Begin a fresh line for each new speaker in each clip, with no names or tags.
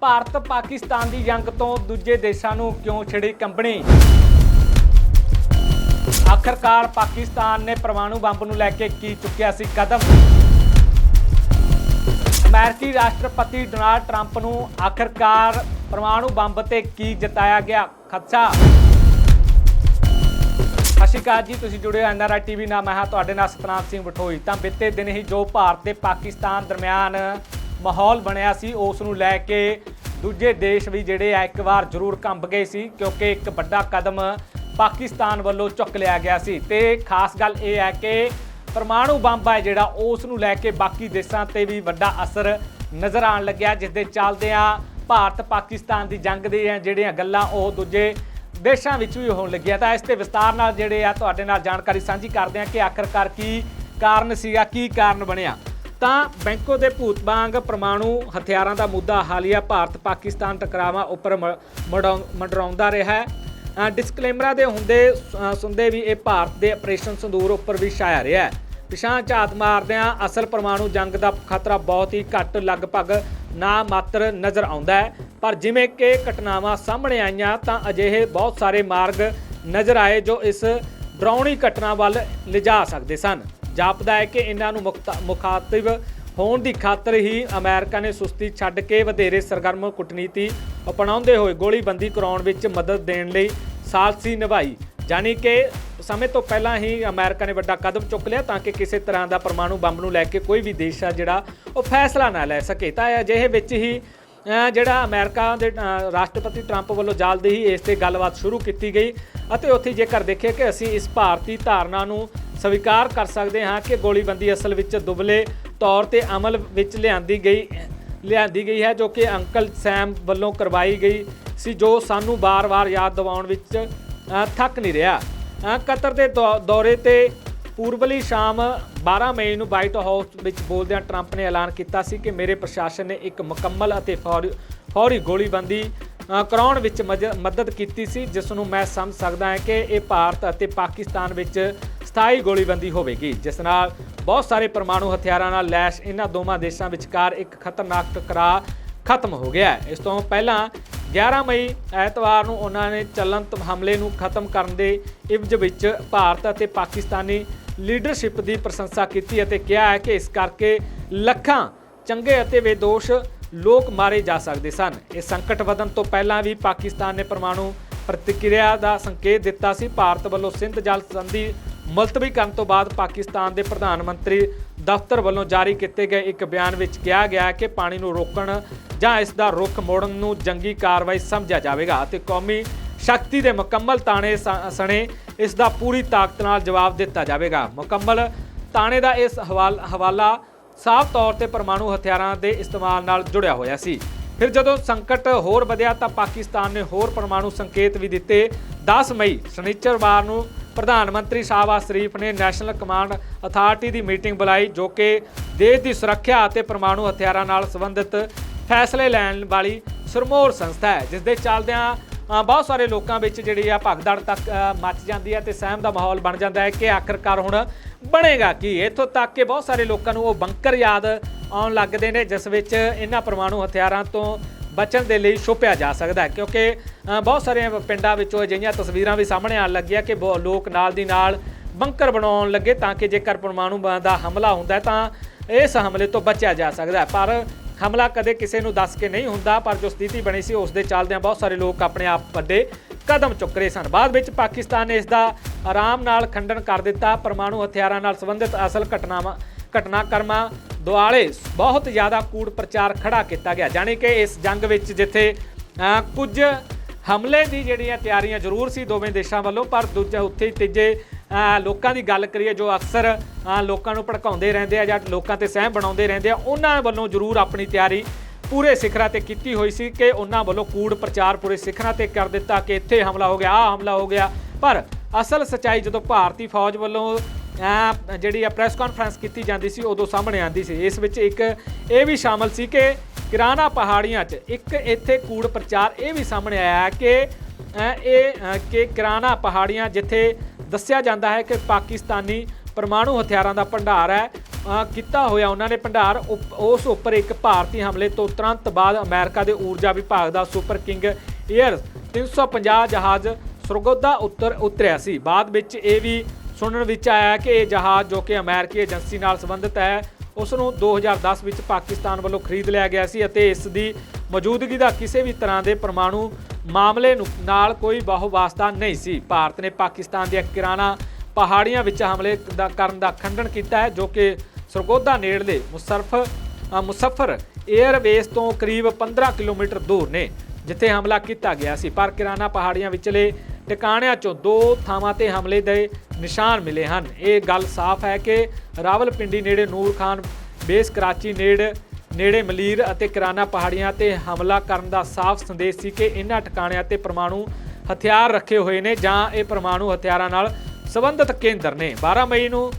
ਭਾਰਤ ਪਾਕਿਸਤਾਨ ਦੀ ਜੰਗ ਤੋਂ ਦੂਜੇ ਦੇਸ਼ਾਂ ਨੂੰ ਕਿਉਂ ਛਿੜੀ ਕੰਬਣੀ? ਆਖਰਕਾਰ ਪਾਕਿਸਤਾਨ ਨੇ ਪਰਮਾਣੂ ਬੰਬ ਨੂੰ ਲੈ ਕੇ ਕੀ ਚੁੱਕਿਆ ਸੀ ਕਦਮ? ਅਮਰੀਕੀ ਰਾਸ਼ਟਰਪਤੀ ਡੋਨਾਲਡ ਟਰੰਪ ਨੂੰ ਆਖਰਕਾਰ ਪਰਮਾਣੂ ਬੰਬ ਤੇ ਕੀ ਜਤਾਇਆ ਗਿਆ? ਖਦਸ਼ਾ। ਸਤਿ ਸ਼੍ਰੀ ਅਕਾਲ ਜੀ, ਤੁਸੀਂ ਜੁੜੇ ਹੋ ਐਨਆਰਆਈ ਟੀਵੀ ਨਾਲ। ਮੈਂ ਹਾਂ ਤੁਹਾਡੇ ਨਾਲ ਸਤਨਾਮ ਸਿੰਘ ਬਠੋਈ ਤਾਂ ਬੀਤੇ ਦਿਨ ਹੀ ਜੋ ਭਾਰਤ ਤੇ ਪਾਕਿਸਤਾਨ ਦਰਮਿਆਨ ਮਾਹੌਲ ਬਣਿਆ ਸੀ, ਉਸ ਨੂੰ ਲੈ ਕੇ ਦੂਜੇ ਦੇਸ਼ ਵੀ ਜਿਹੜੇ ਆ, ਇੱਕ ਵਾਰ ਜ਼ਰੂਰ ਕੰਬ ਗਏ ਸੀ, ਕਿਉਂਕਿ ਇੱਕ ਵੱਡਾ ਕਦਮ ਪਾਕਿਸਤਾਨ ਵੱਲੋਂ ਚੁੱਕ ਲਿਆ ਗਿਆ ਸੀ। ਤੇ ਖਾਸ ਗੱਲ ਇਹ ਹੈ ਕਿ ਪਰਮਾਣੂ ਬੰਬ ਹੈ ਜਿਹੜਾ, ਉਸ ਨੂੰ ਲੈ ਕੇ ਬਾਕੀ ਦੇਸ਼ਾਂ ਤੇ ਵੀ ਵੱਡਾ ਅਸਰ ਨਜ਼ਰ ਆਉਣ ਲੱਗਿਆ ਜਿਸ ਦੇ ਚੱਲਦਿਆਂ ਭਾਰਤ ਪਾਕਿਸਤਾਨ ਦੀ ਜੰਗ ਦੀਆਂ ਜਿਹੜੀਆਂ ਗੱਲਾਂ, ਉਹ ਦੂਜੇ ਦੇਸ਼ਾਂ ਵਿੱਚ ਵੀ ਹੋਣ ਲੱਗਿਆ। ਤਾਂ ਇਸ ਤੇ ਵਿਸਤਾਰ ਨਾਲ ਜਿਹੜੇ ਆ, ਤੁਹਾਡੇ ਨਾਲ ਜਾਣਕਾਰੀ ਸਾਂਝੀ ਕਰਦੇ ਆ ਕਿ ਆਖਰਕਾਰ ਕੀ ਕਾਰਨ ਸੀਗਾ, ਕੀ ਕਾਰਨ ਬਣਿਆ। ਤਾਂ ਬੈਂਕੋ ਦੇ ਭੂਤ ਵਾਂਗ ਪਰਮਾਣੂ ਹਥਿਆਰਾਂ ਦਾ ਮੁੱਦਾ ਹਾਲੀਆ ਭਾਰਤ ਪਾਕਿਸਤਾਨ ਟਕਰਾਵਾਂ ਉੱਪਰ ਮ- ਮੜਾਉ- ਮੰਡਰਾਉਂਦਾ ਰਿਹਾ ਹੈ। ਡਿਸਕਲੇਮਰਾਂ ਦੇ ਹੁੰਦੇ ਅ, ਸੁਣਦੇ ਵੀ ਇਹ ਭਾਰਤ ਦੇ ਆਪਰੇਸ਼ਨ ਸੰਦੂਰ ਉੱਪਰ ਵੀ ਛਾਇਆ ਰਿਹਾ ਹੈ। ਪਿਛਾਂ ਝਾਤ ਮਾਰਦਿਆਂ ਅਸਲ ਪਰਮਾਣੂ ਜੰਗ ਦਾ ਖਤਰਾ ਬਹੁਤ ਹੀ ਘੱਟ ਲਗਭਗ ਨਾ ਮਾਤਰ ਨਜ਼ਰ ਆਉਂਦਾ ਹੈ। ਪਰ ਜਿਵੇਂ ਕਿ ਘਟਨਾਵਾਂ ਸਾਹਮਣੇ ਆਈਆਂ ਤਾਂ ਅਜਿਹੇ ਬਹੁਤ ਸਾਰੇ ਮਾਰਗ ਨਜ਼ਰ ਆਏ ਜੋ ਇਸ ਡਰਾਉਣੀ ਘਟਨਾ ਵੱਲ ਲਿਜਾ ਸਕਦੇ ਸਨ। ਜਾਪਦਾ ਹੈ ਕਿ ਇਹਨਾਂ ਨੂੰ ਮੁਖਤਾ- ਮੁਖਾਤਿਬ ਹੋਣ ਦੀ ਖਾਤਰ ਹੀ ਅਮਰੀਕਾ ਨੇ ਸੁਸਤੀ ਛੱਡ ਕੇ ਵਧੇਰੇ ਸਰਗਰਮ ਕੂਟਨੀਤੀ ਅਪਣਾਉਂਦੇ ਹੋਏ ਗੋਲੀਬੰਦੀ ਕਰਾਉਣ ਵਿੱਚ ਮਦਦ ਦੇਣ ਲਈ ਸਾਲਸੀ ਨਿਭਾਈ। ਜਾਨੀ ਕਿ ਸਮੇਂ ਤੋਂ ਪਹਿਲਾਂ ਹੀ ਅਮਰੀਕਾ ਨੇ ਵੱਡਾ ਕਦਮ ਚੁੱਕ ਲਿਆ ਤਾਂ ਕਿ ਕਿਸੇ ਤਰ੍ਹਾਂ ਦਾ ਪਰਮਾਣੂ ਬੰਬ ਨੂੰ ਲੈ ਕੇ ਕੋਈ ਵੀ ਦੇਸ਼ ਆ ਜਿਹੜਾ ਉਹ ਫੈਸਲਾ ਨਾ ਲੈ ਸਕੇ। ਤਾਂ ਅਜਿਹੇ ਵਿੱਚ ਹੀ ਜਿਹੜਾ ਅਮਰੀਕਾ ਦੇ ਰਾਸ਼ਟਰਪਤੀ ਟਰੰਪ ਵੱਲੋਂ ਜਲਦੀ ਹੀ ਇਸ ਤੇ ਗੱਲਬਾਤ ਸ਼ੁਰੂ ਕੀਤੀ ਗਈ ਅਤੇ ਉੱਥੇ ਜੇਕਰ ਦੇਖੀਏ ਕਿ ਅਸੀਂ ਇਸ ਭਾਰਤੀ ਧਾਰਨਾ ਨੂੰ ਸਵੀਕਾਰ ਕਰ ਸਕਦੇ ਹਾਂ ਕਿ ਗੋਲੀਬੰਦੀ ਅਸਲ ਵਿੱਚ ਦੁਬਲੇ ਤੌਰ ਤੇ ਅਮਲ ਵਿੱਚ ਲਿਆਂਦੀ ਗਈ ਲਿਆਂਦੀ ਗਈ ਹੈ, ਜੋ ਕਿ ਅੰਕਲ ਸੈਮ ਵੱਲੋਂ ਕਰਵਾਈ ਗਈ ਸੀ, ਜੋ ਸਾਨੂੰ ਬਾਰ-ਬਾਰ ਯਾਦ ਦਿਵਾਉਣ ਵਿੱਚ ਥੱਕ ਨਹੀਂ ਰਿਹਾ। ਕਤਰ ਦੇ ਦੌ- ਦੌਰੇ ਤੇ ਪੂਰਬਲੀ ਸ਼ਾਮ 12 ਮਈ ਨੂੰ ਵਾਈਟ ਹਾਊਸ ਵਿੱਚ ਬੋਲਦਿਆਂ ਟਰੰਪ ਨੇ ਐਲਾਨ ਕੀਤਾ ਸੀ ਕਿ ਮੇਰੇ ਪ੍ਰਸ਼ਾਸਨ ਨੇ ਇੱਕ ਮੁਕੰਮਲ ਅਤੇ ਫੌਰੀ ਫੌਰੀ ਗੋਲੀਬੰਦੀ ਕਰਾਉਣ ਵਿੱਚ ਮਜ- ਮਦਦ ਕੀਤੀ ਸੀ, ਜਿਸ ਨੂੰ ਮੈਂ ਸਮਝ ਸਕਦਾ ਹਾਂ ਕਿ ਇਹ ਭਾਰਤ ਅਤੇ ਪਾਕਿਸਤਾਨ ਵਿੱਚ ਸਥਾਈ ਗੋਲੀਬੰਦੀ ਹੋਵੇਗੀ। ਜਿਸ ਨਾਲ ਬਹੁਤ ਸਾਰੇ ਪਰਮਾਣੂ ਹਥਿਆਰਾਂ ਨਾਲ ਲੈਸ਼ ਇਹਨਾਂ ਦੋਵਾਂ ਦੇਸ਼ਾਂ ਵਿਚਕਾਰ ਇੱਕ ਖਤਰਨਾਕ ਟਕਰਾਅ ਖਤਮ ਹੋ ਗਿਆ ਹੈ। ਇਸ ਤੋਂ ਪਹਿਲਾਂ 11 ਮਈ ਐਤਵਾਰ ਨੂੰ ਉਹਨਾਂ ਨੇ ਚਲੰਤ ਹਮਲੇ ਨੂੰ ਖਤਮ ਕਰਨ ਦੇ ਇਵਜ ਵਿੱਚ ਭਾਰਤ ਅਤੇ ਪਾਕਿਸਤਾਨੀ ਲੀਡਰਸ਼ਿਪ ਦੀ ਪ੍ਰਸ਼ੰਸਾ ਕੀਤੀ ਅਤੇ ਕਿਹਾ ਹੈ ਕਿ ਇਸ ਕਰਕੇ ਲੱਖਾਂ ਚੰਗੇ ਅਤੇ ਬੇਦੋਸ਼ ਲੋਕ ਮਾਰੇ ਜਾ ਸਕਦੇ ਸਨ। ਇਹ ਸੰਕਟ ਵਧਣ ਤੋਂ ਪਹਿਲਾਂ ਵੀ ਪਾਕਿਸਤਾਨ ਨੇ ਪਰਮਾਣੂ ਪ੍ਰਤੀਕਿਰਿਆ ਦਾ ਸੰਕੇਤ ਦਿੱਤਾ ਸੀ। ਭਾਰਤ ਵੱਲੋਂ ਸਿੰਧ ਜਲ ਸੰਧੀ ਮੁਲਤਵੀ ਕਰਨ ਤੋਂ ਬਾਅਦ ਪਾਕਿਸਤਾਨ ਦੇ ਪ੍ਰਧਾਨ ਮੰਤਰੀ ਦਫ਼ਤਰ ਵੱਲੋਂ ਜਾਰੀ ਕੀਤੇ ਗਏ ਇੱਕ ਬਿਆਨ ਵਿੱਚ ਕਿਹਾ ਗਿਆ ਕਿ ਪਾਣੀ ਨੂੰ ਰੋਕਣ ਜਾਂ ਇਸ ਦਾ ਰੁੱਖ ਮੋੜਨ ਨੂੰ ਜੰਗੀ ਕਾਰਵਾਈ ਸਮਝਿਆ ਜਾਵੇਗਾ ਅਤੇ ਕੌਮੀ ਸ਼ਕਤੀ ਦੇ ਮੁਕੰਮਲ ਤਾਣੇ ਸ- ਸਣੇ ਇਸ ਦਾ ਪੂਰੀ ਤਾਕਤ ਨਾਲ ਜਵਾਬ ਦਿੱਤਾ ਜਾਵੇਗਾ। ਮੁਕੰਮਲ ਤਾਣੇ ਦਾ ਇਸ ਹਵਾਲ- ਹਵਾਲਾ ਸਾਫ਼ ਤੌਰ ਤੇ ਪਰਮਾਣੂ ਹਥਿਆਰਾਂ ਦੇ ਇਸਤੇਮਾਲ ਨਾਲ ਜੁੜਿਆ ਹੋਇਆ ਸੀ। ਫਿਰ ਜਦੋਂ ਸੰਕਟ ਹੋਰ ਵਧਿਆ ਤਾਂ ਪਾਕਿਸਤਾਨ ਨੇ ਹੋਰ ਪਰਮਾਣੂ ਸੰਕੇਤ ਵੀ ਦਿੱਤੇ। 10 ਮਈ, ਸ਼ਨੀਚਰਵਾਰ ਨੂੰ ਪ੍ਰਧਾਨ ਮੰਤਰੀ ਸ਼ਾਹਬਾਜ਼ ਸ਼ਰੀਫ ਨੇ ਨੈਸ਼ਨਲ ਕਮਾਂਡ ਅਥਾਰਟੀ ਦੀ ਮੀਟਿੰਗ ਬੁਲਾਈ, ਜੋ ਕਿ ਦੇਸ਼ ਦੀ ਸੁਰੱਖਿਆ ਅਤੇ ਪਰਮਾਣੂ ਹਥਿਆਰਾਂ ਨਾਲ ਸੰਬੰਧਿਤ ਫੈਸਲੇ ਲੈਣ ਵਾਲੀ ਸਰਮੋਰ ਸੰਸਥਾ ਹੈ, ਜਿਸ ਦੇ ਚੱਲਦਿਆਂ ਬਹੁਤ ਸਾਰੇ ਲੋਕਾਂ ਵਿੱਚ ਜਿਹੜੀ ਆ ਭਗਦੜ ਤੱਕ ਮੱਚ ਜਾਂਦੀ ਹੈ ਤੇ ਸਹਿਮ ਦਾ ਮਾਹੌਲ ਬਣ ਜਾਂਦਾ ਹੈ ਕਿ ਆਖਰਕਾਰ ਹੁਣ ਬਣੇਗਾ ਕੀ? ਇੱਥੋਂ ਤੱਕ ਕਿ ਬਹੁਤ ਸਾਰੇ ਲੋਕਾਂ ਨੂੰ ਉਹ ਬੰਕਰ ਯਾਦ ਆਉਣ ਲੱਗਦੇ ਨੇ, ਜਿਸ ਵਿੱਚ ਇਹਨਾਂ ਪਰਮਾਣੂ ਹਥਿਆਰਾਂ ਤੋਂ ਬਚਣ ਦੇ ਲਈ ਛੁਪਿਆ ਜਾ ਸਕਦਾ ਹੈ। ਕਿਉਂਕਿ ਬਹੁਤ ਸਾਰੇ ਪਿੰਡਾਂ ਵਿੱਚੋਂ ਅਜਿਹੀਆਂ ਤਸਵੀਰਾਂ ਵੀ ਸਾਹਮਣੇ ਆਉਣ ਲੱਗੀਆਂ ਕਿ ਬਹੁ- ਲੋਕ ਨਾਲ ਦੀ ਨਾਲ ਬੰਕਰ ਬਣਾਉਣ ਲੱਗੇ ਤਾਂ ਕਿ ਜੇਕਰ ਪਰਮਾਣੂ ਦਾ ਹਮਲਾ ਹੁੰਦਾ ਤਾਂ ਇਸ ਹਮਲੇ ਤੋਂ ਬਚਿਆ ਜਾ ਸਕਦਾ ਹੈ। ਪਰ ਹਮਲਾ ਕਦੇ ਕਿਸੇ ਨੂੰ ਦੱਸ ਕੇ ਨਹੀਂ ਹੁੰਦਾ, ਪਰ ਜੋ ਸਥਿਤੀ ਬਣੀ ਸੀ, ਉਸ ਦੇ ਚੱਲਦਿਆਂ ਬਹੁਤ ਸਾਰੇ ਲੋਕ ਆਪਣੇ ਆਪ ਵੱਡੇ ਕਦਮ ਚੁੱਕ ਰਹੇ ਸਨ। ਬਾਅਦ ਵਿੱਚ ਪਾਕਿਸਤਾਨ ਨੇ ਇਸ ਦਾ ਆਰਾਮ ਨਾਲ ਖੰਡਨ ਕਰ ਦਿੱਤਾ। ਪਰਮਾਣੂ ਹਥਿਆਰਾਂ ਨਾਲ ਸੰਬੰਧਿਤ ਅਸਲ ਘਟਨਾਵਾਂ, ਘਟਨਾਕ੍ਰਮਾਂ ਦੁਆਲੇ ਬਹੁਤ ਜ਼ਿਆਦਾ ਕੂੜ ਪ੍ਰਚਾਰ ਖੜਾ ਕੀਤਾ ਗਿਆ, ਜਾਣੀ ਕਿ ਇਸ ਜੰਗ ਵਿੱਚ ਜਿੱਥੇ ਕੁਝ ਹਮਲੇ ਦੀ ਜਿਹੜੀਆਂ ਤਿਆਰੀਆਂ ਜ਼ਰੂਰ ਸੀ ਦੋਵੇਂ ਦੇਸ਼ਾਂ ਵੱਲੋਂ, ਪਰ ਦੂਜਾ ਉੱਥੇ ਹੀ ਤੀਜੇ ਲੋਕਾਂ ਦੀ ਗੱਲ ਕਰੀਏ ਜੋ ਅਕਸਰ ਲੋਕਾਂ ਨੂੰ ਭੜਕਾਉਂਦੇ ਰਹਿੰਦੇ ਆ ਜਾਂ ਲੋਕਾਂ ਤੇ ਸਹਿਮ ਬਣਾਉਂਦੇ ਰਹਿੰਦੇ ਆ, ਉਹਨਾਂ ਵੱਲੋਂ ਜ਼ਰੂਰ ਆਪਣੀ ਤਿਆਰੀ ਪੂਰੇ ਸਿਖਰਾਂ ਤੇ ਕੀਤੀ ਹੋਈ ਸੀ ਕਿ ਉਹਨਾਂ ਵੱਲੋਂ ਕੂੜ ਪ੍ਰਚਾਰ ਪੂਰੇ ਸਿਖਰਾਂ ਤੇ ਕਰ ਦਿੱਤਾ ਕਿ ਇੱਥੇ ਹਮਲਾ ਹੋ ਗਿਆ ਆਹ ਹਮਲਾ ਹੋ ਗਿਆ। ਪਰ ਅਸਲ ਸਚਾਈ ਜਦੋਂ ਭਾਰਤੀ ਫੌਜ ਵੱਲੋਂ ਜਿਹੜੀ ਆ ਪ੍ਰੈਸ ਕਾਨਫਰੰਸ ਕੀਤੀ ਜਾਂਦੀ ਸੀ, ਉਦੋਂ ਸਾਹਮਣੇ ਆਂਦੀ ਸੀ। ਇਸ ਵਿੱਚ ਇੱਕ ਇਹ ਵੀ ਸ਼ਾਮਲ ਸੀ ਕਿ ਕਿਰਾਨਾ ਪਹਾੜੀਆਂ 'ਚ ਇੱਕ ਇੱਥੇ ਕੂੜ ਪ੍ਰਚਾਰ ਇਹ ਵੀ ਸਾਹਮਣੇ ਆਇਆ ਕਿ ਇਹ ਕਿ ਕਿਰਾਨਾ ਪਹਾੜੀਆਂ ਜਿੱਥੇ ਦੱਸਿਆ ਜਾਂਦਾ ਹੈ ਕਿ ਪਾਕਿਸਤਾਨੀ ਪਰਮਾਣੂ ਹਥਿਆਰਾਂ ਦਾ ਭੰਡਾਰ ਹੈ ਕੀਤਾ ਹੋਇਆ ਉਹਨਾਂ ਨੇ ਭੰਡਾਰ ਉਪ- ਉਸ ਉੱਪਰ ਇੱਕ ਭਾਰਤੀ ਹਮਲੇ ਤੋਂ ਤੁਰੰਤ ਬਾਅਦ ਅਮਰੀਕਾ ਦੇ ਊਰਜਾ ਵਿਭਾਗ ਦਾ ਸੁਪਰ ਕਿੰਗ 에ਅਰ 350 ਜਹਾਜ਼ ਸਰਗੋਦਾ ਉੱਤਰ ਉਤਰਿਆ ਸੀ। ਬਾਅਦ ਵਿੱਚ ਇਹ ਵੀ ਸੁਣਨ ਵਿੱਚ ਆਇਆ ਕਿ ਇਹ ਜਹਾਜ਼ ਜੋ ਕਿ ਅਮਰੀਕੀ ਏਜੰਸੀ ਨਾਲ ਸੰਬੰਧਿਤ ਹੈ, ਉਸ ਨੂੰ 2010 ਵਿੱਚ ਪਾਕਿਸਤਾਨ ਵੱਲੋਂ ਖਰੀਦ ਲਿਆ ਗਿਆ ਸੀ ਅਤੇ ਇਸ ਦੀ ਮੌਜੂਦਗੀ ਦਾ ਕਿਸੇ ਵੀ ਤਰ੍ਹਾਂ ਦੇ ਪਰਮਾਣੂ ਮਾਮਲੇ ਨੂੰ ਨਾਲ ਕੋਈ ਬਾਹੂ ਵਾਸਤਾ ਨਹੀਂ ਸੀ। ਭਾਰਤ ਨੇ ਪਾਕਿਸਤਾਨ ਦੀਆਂ ਕਿਰਾਨਾ ਪਹਾੜੀਆਂ ਵਿੱਚ ਹਮਲੇ ਦਾ ਕਰਨ ਦਾ ਖੰਡਨ ਕੀਤਾ ਹੈ ਜੋ ਕਿ ਸਰਗੋਦਾ ਨੇੜਲੇ ਮੁਸਰਫ ਅ, ਮੁਸੱਫਰ 에ਅਰਵੇਸ ਤੋਂ ਕਰੀਬ 15 ਕਿਲੋਮੀਟਰ ਦੂਰ ਨੇ ਜਿੱਥੇ ਹਮਲਾ ਕੀਤਾ ਗਿਆ ਸੀ। ਪਰ ਕਿਰਾਨਾ ਪਹਾੜੀਆਂ ਵਿਚਲੇ ਟਿਕਾਣਿਆਂ ਚੋਂ ਦੋ ਥਾਵਾਂ ਤੇ ਹਮਲੇ ਦੇ ਨਿਸ਼ਾਨ ਮਿਲੇ ਹਨ। ਇਹ ਗੱਲ ਸਾਫ਼ ਹੈ ਕਿ ਰਾਵਲਪਿੰਡੀ ਨੇੜੇ ਨੂਰ ਖਾਨ ਬੇਸ ਕਰਾਚੀ ਨੇੜੇ ਨੇੜੇ ਮਲੀਰ ਅਤੇ ਕਿਰਾਨਾ ਪਹਾੜੀਆਂ ਤੇ ਹਮਲਾ ਕਰਨ ਦਾ ਸਾਫ਼ ਸੰਦੇਸ਼ ਸੀ ਕਿ ਇਹਨਾਂ ਟਿਕਾਣਿਆਂ ਤੇ ਪਰਮਾਣੂ ਹਥਿਆਰ ਰੱਖੇ ਹੋਏ ਨੇ ਜਾਂ ਇਹ ਪਰਮਾਣੂ ਹਥਿਆਰਾਂ ਨਾਲ ਸੰਬੰਧਿਤ ਕੇਂਦਰ ਨੇ। 12 ਮਈ ਨੂੰ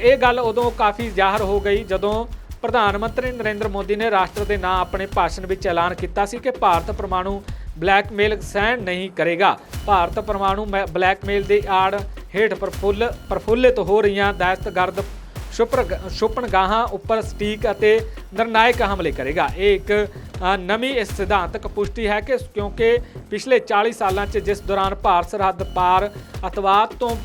ਇਹ ਗੱਲ ਉਦੋਂ ਕਾਫੀ ਜ਼ਾਹਰ ਹੋ ਗਈ ਜਦੋਂ ਪ੍ਰਧਾਨ ਮੰਤਰੀ ਨਰਿੰਦਰ ਮੋਦੀ ਨੇ ਰਾਸ਼ਟਰ ਦੇ ਨਾਂ ਆਪਣੇ ਭਾਸ਼ਣ ਵਿੱਚ ਐਲਾਨ ਕੀਤਾ ਸੀ ਕਿ ਭਾਰਤ ਪਰਮਾਣੂ ਬਲੈਕਮੇਲ ਸਹਿਣ ਨਹੀਂ ਕਰੇਗਾ। ਭਾਰਤ ਪਰਮਾਣੂ ਮੈ- ਬਲੈਕਮੇਲ ਦੇ ਆੜ ਹੇਠ ਪ੍ਰਫੁੱਲ, ਪ੍ਰਫੁੱਲਿਤ ਹੋ ਰਹੀਆਂ ਦਹਿਸ਼ਤਗਰਦ ਸ਼ੁਪਰ ਸ਼ੁਪਨਗਾਹਾਂ ਉੱਪਰ ਸਟੀਕ ਅਤੇ ਨਿਰਣਾਇਕ ਹਮਲੇ ਕਰੇਗਾ। ਇਹ ਇੱਕ ਨਵੀਂ ਇਸ ਸਿਧਾਂਤਕ ਪੁਸ਼ਟੀ ਹੈ ਕਿ ਕਿਉਂਕਿ ਪਿਛਲੇ 40 ਸਾਲਾਂ 'ਚ ਜਿਸ ਦੌਰਾਨ ਭਾਰਤ ਸਰਹੱਦ ਪਾਰ ਅਤਵਾਦ ਤੋਂ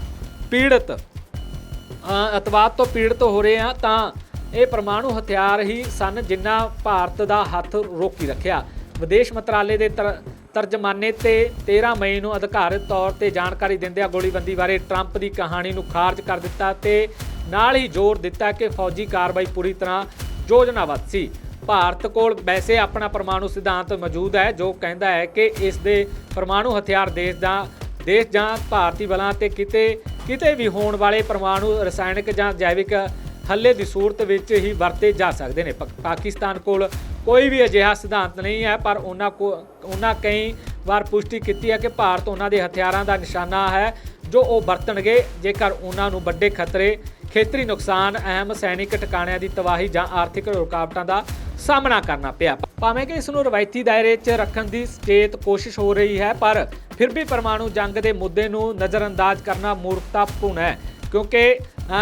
ਪੀੜਤ ਅ, ਅਤਵਾਦ ਤੋਂ ਪੀੜਤ ਹੋ ਰਹੇ ਆ ਤਾਂ ਇਹ ਪਰਮਾਣੂ ਹਥਿਆਰ ਹੀ ਸਨ ਜਿਨ੍ਹਾਂ ਭਾਰਤ ਦਾ ਹੱਥ ਰੋਕੀ ਰੱਖਿਆ। ਵਿਦੇਸ਼ ਮੰਤਰਾਲੇ ਦੇ ਤਰ- ਤਰਜਮਾਨੇ ਤੇ 13 ਮਈ ਨੂੰ ਅਧਿਕਾਰਤ ਤੌਰ ਤੇ ਜਾਣਕਾਰੀ ਦਿੰਦਿਆਂ ਗੋਲੀਬੰਦੀ ਬਾਰੇ ਟਰੰਪ ਦੀ ਕਹਾਣੀ ਨੂੰ ਖਾਰਜ ਕਰ ਦਿੱਤਾ ਤੇ ਨਾਲ ਹੀ ਜ਼ੋਰ ਦਿੱਤਾ ਕਿ ਫੌਜੀ ਕਾਰਵਾਈ ਪੂਰੀ ਤਰ੍ਹਾਂ ਯੋਜਨਾਬੱਧ ਸੀ। ਭਾਰਤ ਕੋਲ ਵੈਸੇ ਆਪਣਾ ਪਰਮਾਣੂ ਸਿਧਾਂਤ ਮੌਜੂਦ ਹੈ, ਜੋ ਕਹਿੰਦਾ ਹੈ ਕਿ ਇਸ ਦੇ ਪਰਮਾਣੂ ਹਥਿਆਰ ਦੇਸ਼ ਦਾ ਦੇਸ਼ ਜਾਂ ਭਾਰਤੀ ਬਲਾਂ ਤੇ ਕਿਤੇ ਕਿਤੇ ਵੀ ਹੋਣ ਵਾਲੇ ਪਰਮਾਣੂ ਰਸਾਇਣਕ ਜਾਂ ਜੈਵਿਕ ਹੱਲੇ ਦੀ ਸੂਰਤ ਵਿੱਚ ਹੀ ਵਰਤੇ ਜਾ ਸਕਦੇ ਨੇ। ਪਾ- ਪਾਕਿਸਤਾਨ ਕੋਲ ਕੋਈ ਵੀ ਅਜਿਹਾ ਸਿਧਾਂਤ ਨਹੀਂ ਹੈ, ਪਰ ਉਹਨਾਂ ਕੋ, ਉਹਨਾਂ ਕਈ ਵਾਰ ਪੁਸ਼ਟੀ ਕੀਤੀ ਹੈ ਕਿ ਭਾਰਤ ਉਹਨਾਂ ਦੇ ਹਥਿਆਰਾਂ ਦਾ ਨਿਸ਼ਾਨਾ ਹੈ, ਜੋ ਉਹ ਵਰਤਣਗੇ। ਜੇਕਰ ਉਹਨਾਂ ਨੂੰ ਵੱਡੇ ਖਤਰੇ ਖੇਤਰੀ ਨੁਕਸਾਨ ਅਹਿਮ ਸੈਨਿਕ ਟਿਕਾਣਿਆਂ ਦੀ ਤਬਾਹੀ ਜਾਂ ਆਰਥਿਕ ਰੁਕਾਵਟਾਂ ਦਾ ਸਾਹਮਣਾ ਕਰਨਾ ਪਿਆ। ਭਾਵੇਂ ਕਿ ਇਸ ਨੂੰ ਰਵਾਇਤੀ ਦਾਇਰੇ 'ਚ ਰੱਖਣ ਦੀ ਸਟੇਟ ਕੋਸ਼ਿਸ਼ ਹੋ ਰਹੀ ਹੈ, ਪਰ ਫਿਰ ਵੀ ਪਰਮਾਣੂ ਜੰਗ ਦੇ ਮੁੱਦੇ ਨੂੰ ਨਜ਼ਰਅੰਦਾਜ਼ ਕਰਨਾ ਮੂਰਖਤਾਪੂਰਨ ਹੈ, ਕਿਉਂਕਿ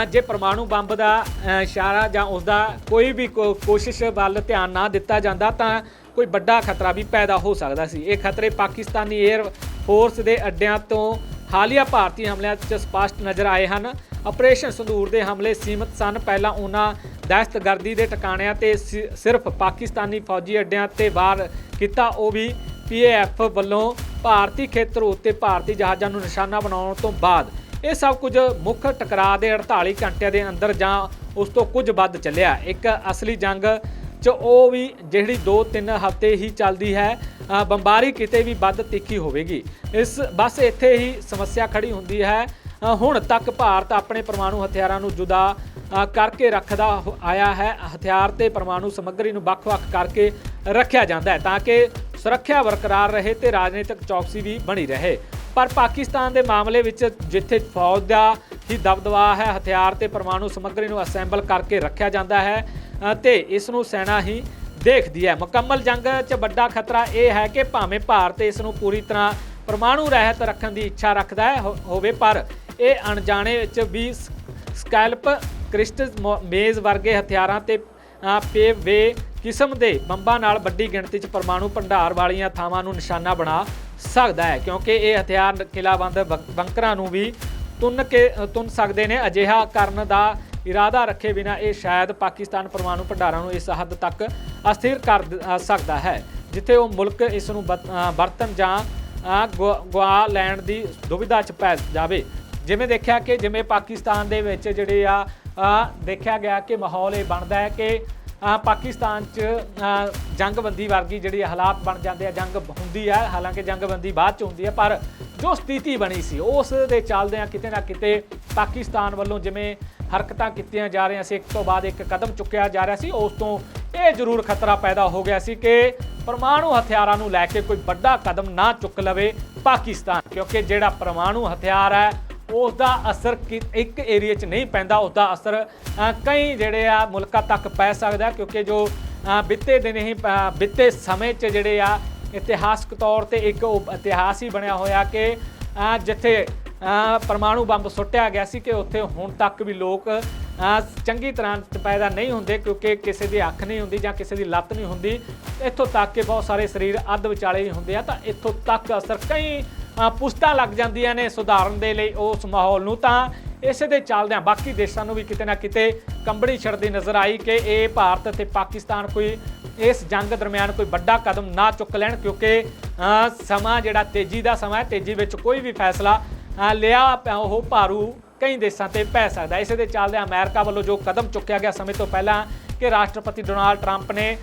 ਜੇ ਪਰਮਾਣੂ ਬੰਬ ਦਾ ਇਸ਼ਾਰਾ ਜਾਂ ਉਸ ਦਾ ਕੋਈ ਵੀ ਕੋ- ਕੋਸ਼ਿਸ਼ ਵੱਲ ਧਿਆਨ ਨਾ ਦਿੱਤਾ ਜਾਂਦਾ, ਤਾਂ ਕੋਈ ਵੱਡਾ ਖਤਰਾ ਵੀ ਪੈਦਾ ਹੋ ਸਕਦਾ ਸੀ। ਇਹ ਖਤਰੇ ਪਾਕਿਸਤਾਨੀ 에ਅਰ ਫੋਰਸ ਦੇ ਅੱਡਿਆਂ ਤੋਂ ਹਾਲੀਆ ਭਾਰਤੀ ਹਮਲਿਆਂ 'ਚ ਸਪਸ਼ਟ ਨਜ਼ਰ ਆਏ ਹਨ। ਆਪਰੇਸ਼ਨ ਸੰਦੂਰ ਦੇ ਹਮਲੇ ਸੀਮਤ ਸਨ। ਪਹਿਲਾਂ ਉਹਨਾਂ ਦਹਿਸ਼ਤਗਰਦੀ ਦੇ ਟਿਕਾਣਿਆਂ ਤੇ ਸਿ- ਸਿਰਫ ਪਾਕਿਸਤਾਨੀ ਫੌਜੀ ਅੱਡਿਆਂ ਤੇ ਵਾਰ ਕੀਤਾ। ਉਹ ਵੀ ਪੀਏਐਫ ਵੱਲੋਂ ਭਾਰਤੀ ਖੇਤਰ ਉੱਤੇ ਭਾਰਤੀ ਜਹਾਜ਼ਾਂ ਨੂੰ ਨਿਸ਼ਾਨਾ ਬਣਾਉਣ ਤੋਂ ਬਾਅਦ। ਇਹ ਸਭ ਕੁਝ ਮੁੱਖ ਟਕਰਾਅ ਦੇ 48 ਘੰਟਿਆਂ ਦੇ ਅੰਦਰ ਜਾਂ ਉਸ ਤੋਂ ਕੁਝ ਵੱਧ ਚੱਲਿਆ। ਇੱਕ ਅਸਲੀ ਜੰਗ 'ਚ ਉਹ ਵੀ ਜਿਹੜੀ 2-3 ਹਫ਼ਤੇ ਹੀ ਚੱਲਦੀ ਹੈ ਬੰਬਾਰੀ ਕਿਤੇ ਵੀ ਵੱਧ ਤਿੱਖੀ ਹੋਵੇਗੀ। ਇਸ, ਬਸ ਇੱਥੇ ਹੀ ਸਮੱਸਿਆ ਖੜੀ ਹੁੰਦੀ ਹੈ। ਹੁਣ ਤੱਕ ਭਾਰਤ ਆਪਣੇ ਪਰਮਾਣੂ ਹਥਿਆਰਾਂ ਨੂੰ ਜੁਦਾ ਕਰਕੇ ਰੱਖਦਾ ਆਇਆ ਹੈ। ਹਥਿਆਰ ਤੇ ਪਰਮਾਣੂ ਸਮੱਗਰੀ ਨੂੰ ਵੱਖ-ਵੱਖ ਕਰਕੇ ਰੱਖਿਆ ਜਾਂਦਾ ਹੈ ਤਾਂ ਕਿ ਸੁਰੱਖਿਆ ਬਰਕਰਾਰ ਰਹੇ ਤੇ ਰਾਜਨੀਤਿਕ ਚੌਕਸੀ ਵੀ ਬਣੀ ਰਹੇ। ਪਰ ਪਾਕਿਸਤਾਨ ਦੇ ਮਾਮਲੇ ਵਿੱਚ ਜਿੱਥੇ ਫੌਜ ਦਾ ਹੀ ਦਬਦਬਾ ਹੈ ਹਥਿਆਰ ਤੇ ਪਰਮਾਣੂ ਸਮੱਗਰੀ ਨੂੰ ਅਸੈਂਬਲ ਕਰਕੇ ਰੱਖਿਆ ਜਾਂਦਾ ਹੈ ਅ, ਤੇ ਇਸ ਨੂੰ ਸੈਨਾ ਹੀ ਦੇਖਦੀ ਹੈ। ਮੁਕੰਮਲ ਜੰਗ 'ਚ ਵੱਡਾ ਖਤਰਾ ਇਹ ਹੈ ਕਿ ਭਾਵੇਂ ਭਾਰਤ ਇਸ ਨੂੰ ਪੂਰੀ ਤਰ੍ਹਾਂ ਪਰਮਾਣੂ ਰਹਿਤ ਰੱਖਣ ਦੀ ਇੱਛਾ ਰੱਖਦਾ ਹੈ ਹੋ- ਹੋਵੇ ਪਰ ਇਹ ਅਣਜਾਣੇ ਵਿੱਚ ਵੀ ਸਕੈਲਪ ਕ੍ਰਿਸਟਸ ਮੋ- ਮੇਜ਼ ਵਰਗੇ ਹਥਿਆਰਾਂ ਤੇ ਪੇਵੇ ਕਿਸਮ ਦੇ ਬੰਬਾਂ ਨਾਲ ਵੱਡੀ ਗਿਣਤੀ 'ਚ ਪਰਮਾਣੂ ਭੰਡਾਰ ਵਾਲੀਆਂ ਥਾਵਾਂ ਨੂੰ ਨਿਸ਼ਾਨਾ ਬਣਾ ਸਕਦਾ ਹੈ ਕਿਉਂਕਿ ਇਹ ਹਥਿਆਰ ਕਿਲਾਬੰਦ ਬੰ- ਬੰਕਰਾਂ ਨੂੰ ਵੀ ਤੁੰਨ ਕੇ ਅ, ਤੁੰਨ ਸਕਦੇ ਨੇ। ਅਜਿਹਾ ਕਰਨ ਦਾ ਇਰਾਦਾ ਰੱਖੇ ਬਿਨਾ ਇਹ ਸ਼ਾਇਦ ਪਾਕਿਸਤਾਨ ਪਰਮਾਣੂ ਭੰਡਾਰਾਂ ਨੂੰ ਇਸ ਹੱਦ ਤੱਕ ਅਸਥਿਰ ਕਰ ਸਕਦਾ ਹੈ ਜਿੱਥੇ ਉਹ ਮੁਲਕ ਇਸ ਨੂੰ ਵਤ- ਵਰਤਣ ਜਾਂ ਅ, ਗੁਆ ਲੈਣ ਦੀ ਦੁਵਿਧਾ 'ਚ ਪੈ ਜਾਵੇ। ਜਿਵੇਂ ਦੇਖਿਆ ਕਿ ਜਿਵੇਂ ਪਾਕਿਸਤਾਨ ਦੇ ਵਿੱਚ ਜਿਹੜੇ ਆ ਦੇਖਿਆ ਗਿਆ ਕਿ ਮਾਹੌਲ ਇਹ ਬਣਦਾ ਹੈ ਕਿ ਪਾਕਿਸਤਾਨ 'ਚ ਜੰਗਬੰਦੀ ਵਰਗੀ ਜਿਹੜੀ ਹਾਲਾਤ ਬਣ ਜਾਂਦੇ ਆ, ਜੰਗ ਹੁੰਦੀ ਹੈ ਹਾਲਾਂਕਿ ਜੰਗਬੰਦੀ ਬਾਅਦ 'ਚ ਹੁੰਦੀ ਹੈ ਪਰ ਜੋ ਸਥਿਤੀ ਬਣੀ ਸੀ, ਉਸ ਦੇ ਚੱਲਦਿਆਂ ਕਿਤੇ ਨਾ ਕਿਤੇ ਪਾਕਿਸਤਾਨ ਵੱਲੋਂ ਜਿਵੇਂ ਹਰਕਤਾਂ ਕੀਤੀਆਂ ਜਾ ਰਹੀਆਂ ਸੀ, ਇੱਕ ਤੋਂ ਬਾਅਦ ਇੱਕ ਕਦਮ ਚੁੱਕਿਆ ਜਾ ਰਿਹਾ ਸੀ, ਉਸ ਤੋਂ ਇਹ ਜ਼ਰੂਰ ਖਤਰਾ ਪੈਦਾ ਹੋ ਗਿਆ ਸੀ ਕਿ ਪਰਮਾਣੂ ਹਥਿਆਰਾਂ ਨੂੰ ਲੈ ਕੇ ਕੋਈ ਵੱਡਾ ਕਦਮ ਨਾ ਚੁੱਕ ਲਵੇ ਪਾਕਿਸਤਾਨ, ਕਿਉਂਕਿ ਜਿਹੜਾ ਪਰਮਾਣੂ ਹਥਿਆਰ ਹੈ ਉਸ ਦਾ ਅਸਰ ਕਿ- ਇੱਕ ਏਰੀਆ 'ਚ ਨਹੀਂ ਪੈਂਦਾ ਉਸ ਦਾ ਅਸਰ ਕਈ ਜਿਹੜੇ ਆ ਮੁਲਕਾਂ ਤੱਕ ਪੈ ਸਕਦਾ ਕਿਉਂਕਿ ਜੋ ਅ, ਬਿੱਤੇ ਦਿਨ ਹੀ ਅ, ਬਿੱਤੇ ਸਮੇਂ 'ਚ ਜਿਹੜੇ ਆ ਇਤਿਹਾਸਕ ਤੌਰ ਤੇ ਇੱਕ ਉਹ ਇਤਿਹਾਸ ਹੀ ਬਣਿਆ ਹੋਇਆ ਕਿ ਜਿੱਥੇ ਪਰਮਾਣੂ ਬੰਬ ਸੁੱਟਿਆ ਗਿਆ ਸੀ ਕਿ ਉੱਥੇ ਹੁਣ ਤੱਕ ਵੀ ਲੋਕ ਚੰਗੀ ਤਰ੍ਹਾਂ ਪੈਦਾ ਨਹੀਂ ਹੁੰਦੇ ਕਿਉਂਕਿ ਕਿਸੇ ਦੀ ਅੱਖ ਨਹੀਂ ਹੁੰਦੀ ਜਾਂ ਕਿਸੇ ਦੀ ਲੱਤ ਨਹੀਂ ਹੁੰਦੀ। ਇੱਥੋਂ ਤੱਕ ਕਿ ਬਹੁਤ ਸਾਰੇ ਸਰੀਰ ਅੱਧ ਵਿਚਾਲੇ ਹੀ ਹੁੰਦੇ ਆ ਤਾਂ ਇੱਥੋਂ ਤੱਕ ਅਸਰ ਕਈ ਪੁਸ਼ਤਾਂ ਲੱਗ ਜਾਂਦੀਆਂ ਨੇ ਸੁਧਾਰਨ ਦੇ ਲਈ ਉਸ ਮਾਹੌਲ ਨੂੰ ਤਾਂ ਇਸੇ ਦੇ ਚੱਲਦਿਆਂ ਬਾਕੀ ਦੇਸ਼ਾਂ ਨੂੰ ਵੀ ਕਿਤੇ ਨਾ ਕਿਤੇ ਕੰਬੜੀ ਛੜਦੀ ਨਜ਼ਰ ਆਈ ਕਿ ਇਹ ਭਾਰਤ ਅਤੇ ਪਾਕਿਸਤਾਨ ਕੋਈ ਇਸ ਜੰਗ ਦਰਮਿਆਨ ਕੋਈ ਵੱਡਾ ਕਦਮ ਨਾ ਚੁੱਕ ਲੈਣ ਕਿਉਂਕਿ ਸਮਾਂ ਜਿਹੜਾ ਤੇਜ਼ੀ ਦਾ ਸਮਾਂ ਹੈ ਤੇਜ਼ੀ ਵਿੱਚ ਕੋਈ ਵੀ ਫੈਸਲਾ ਲਿਆ ਪ- ਉਹ ਭਾਰੂ ਕਈ ਦੇਸ਼ਾਂ ਤੇ ਪੈ ਸਕਦਾ ਹੈ। ਇਸੇ ਦੇ ਚੱਲਦਿਆਂ ਅਮਰੀਕਾ ਵੱਲੋਂ ਜੋ ਕਦਮ ਚੁੱਕਿਆ ਗਿਆ ਸਮੇਂ ਤੋਂ ਪਹਿਲਾਂ ਕਿ ਰਾਸ਼ਟਰਪਤੀ ਡੋਨਾਲਡ ਟਰੰਪ ਨੇ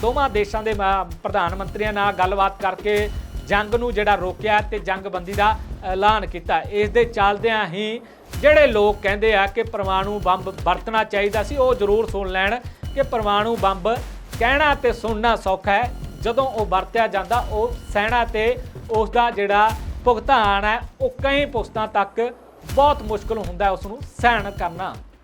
ਦੋਵਾਂ ਦੇਸ਼ਾਂ ਦੇ ਅਹ, ਪ੍ਰਧਾਨ ਮੰਤਰੀਆਂ ਨਾਲ ਗੱਲਬਾਤ ਕਰਕੇ ਜੰਗ ਨੂੰ ਜਿਹੜਾ ਰੋਕਿਆ ਤੇ ਜੰਗਬੰਦੀ ਦਾ ਐਲਾਨ ਕੀਤਾ। ਇਸ ਦੇ ਚੱਲਦਿਆਂ ਹੀ ਜਿਹੜੇ ਲੋਕ ਕਹਿੰਦੇ ਆ ਕਿ ਪਰਮਾਣੂ ਬੰਬ ਵਰਤਣਾ ਚਾਹੀਦਾ ਸੀ, ਉਹ ਜ਼ਰੂਰ ਸੁਣ ਲੈਣ ਕਿ ਪਰਮਾਣੂ ਬੰਬ ਕਹਿਣਾ ਤੇ ਸੁਣਨਾ ਸੌਖਾ ਹੈ। ਜਦੋਂ ਉਹ ਵਰਤਿਆ ਜਾਂਦਾ, ਉਹ ਸਹਿਣਾ ਤੇ ਉਸ ਦਾ ਜਿਹੜਾ ਭੁਗਤਾਨ ਹੈ, ਉਹ ਕਈ ਪੁਸਤਾਂ ਤੱਕ ਬਹੁਤ ਮੁਸ਼ਕਲ ਹੁੰਦਾ ਹੈ ਉਸ ਨੂੰ ਸਹਿਣ ਕਰਨਾ।